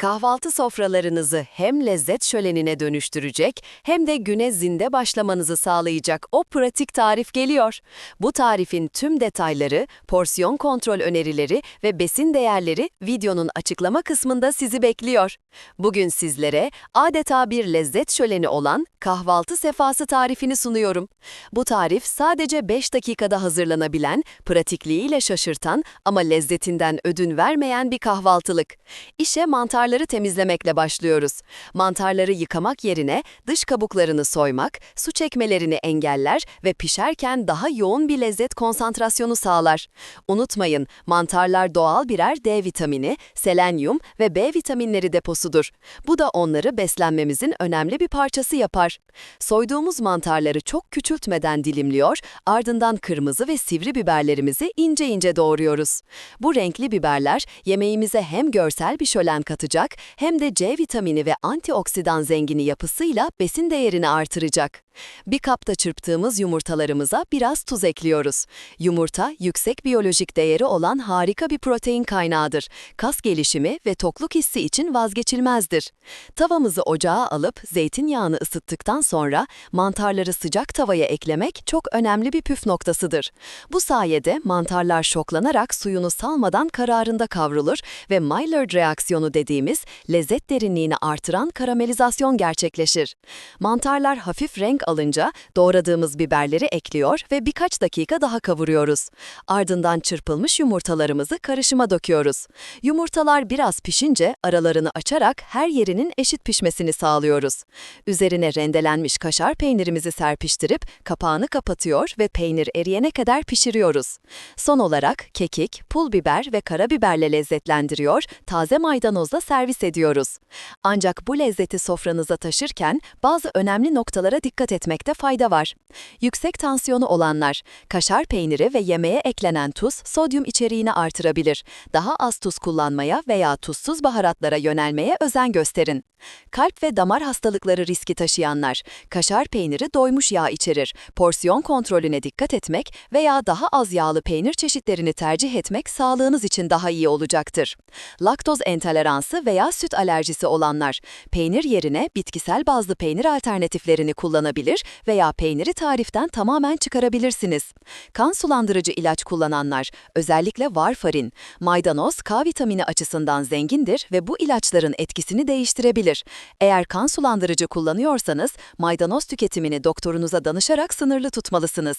Kahvaltı sofralarınızı hem lezzet şölenine dönüştürecek hem de güne zinde başlamanızı sağlayacak o pratik tarif geliyor. Bu tarifin tüm detayları, porsiyon kontrol önerileri ve besin değerleri videonun açıklama kısmında sizi bekliyor. Bugün sizlere adeta bir lezzet şöleni olan kahvaltı sefası tarifini sunuyorum. Bu tarif sadece 5 dakikada hazırlanabilen, pratikliğiyle şaşırtan ama lezzetinden ödün vermeyen bir kahvaltılık. İşe mantarları temizlemekle başlıyoruz. Mantarları yıkamak yerine dış kabuklarını soymak, su çekmelerini engeller ve pişerken daha yoğun bir lezzet konsantrasyonu sağlar. Unutmayın, mantarlar doğal birer D vitamini, selenyum ve B vitaminleri deposudur. Bu da onları beslenmemizin önemli bir parçası yapar. Soyduğumuz mantarları çok küçültmeden dilimliyor, ardından kırmızı ve sivri biberlerimizi ince ince doğruyoruz. Bu renkli biberler yemeğimize hem görsel bir şölen katacak hem de C vitamini ve antioksidan zengini yapısıyla besin değerini artıracak. Bir kapta çırptığımız yumurtalarımıza biraz tuz ekliyoruz. Yumurta, yüksek biyolojik değeri olan harika bir protein kaynağıdır. Kas gelişimi ve tokluk hissi için vazgeçilmezdir. Tavamızı ocağa alıp zeytinyağını ısıttıktan sonra mantarları sıcak tavaya eklemek çok önemli bir püf noktasıdır. Bu sayede mantarlar şoklanarak suyunu salmadan kararında kavrulur ve Maillard reaksiyonu dediğimiz lezzet derinliğini artıran karamelizasyon gerçekleşir. Mantarlar hafif renk alınca doğradığımız biberleri ekliyor ve birkaç dakika daha kavuruyoruz. Ardından çırpılmış yumurtalarımızı karışıma döküyoruz. Yumurtalar biraz pişince aralarını açarak her yerinin eşit pişmesini sağlıyoruz. Üzerine rendelenmiş kaşar peynirimizi serpiştirip kapağını kapatıyor ve peynir eriyene kadar pişiriyoruz. Son olarak kekik, pul biber ve karabiberle lezzetlendiriyor, taze maydanozla servis ediyoruz. Ancak bu lezzeti sofranıza taşırken bazı önemli noktalara dikkat etmekte fayda var. Yüksek tansiyonu olanlar, kaşar peyniri ve yemeğe eklenen tuz sodyum içeriğini artırabilir. Daha az tuz kullanmaya veya tuzsuz baharatlara yönelmeye özen gösterin. Kalp ve damar hastalıkları riski taşıyanlar, kaşar peyniri doymuş yağ içerir. Porsiyon kontrolüne dikkat etmek veya daha az yağlı peynir çeşitlerini tercih etmek sağlığınız için daha iyi olacaktır. Laktoz entoleransı veya süt alerjisi olanlar, peynir yerine bitkisel bazlı peynir alternatiflerini kullanabilir veya peyniri tariften tamamen çıkarabilirsiniz. Kan sulandırıcı ilaç kullananlar, özellikle varfarin, maydanoz K vitamini açısından zengindir ve bu ilaçların etkisini değiştirebilir. Eğer kan sulandırıcı kullanıyorsanız, maydanoz tüketimini doktorunuza danışarak sınırlı tutmalısınız.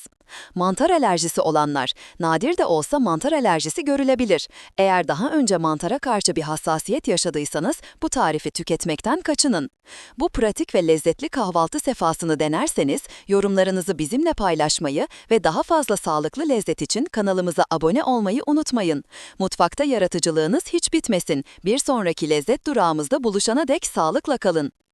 Mantar alerjisi olanlar, nadir de olsa mantar alerjisi görülebilir. Eğer daha önce mantara karşı bir hassasiyet yaşadıysanız, bu tarifi tüketmekten kaçının. Bu pratik ve lezzetli kahvaltı sefasını denerseniz, yorumlarınızı bizimle paylaşmayı ve daha fazla sağlıklı lezzet için kanalımıza abone olmayı unutmayın. Mutfakta yaratıcılığınız hiç bitmesin. Bir sonraki lezzet durağımızda buluşana dek sağlıkla kalın.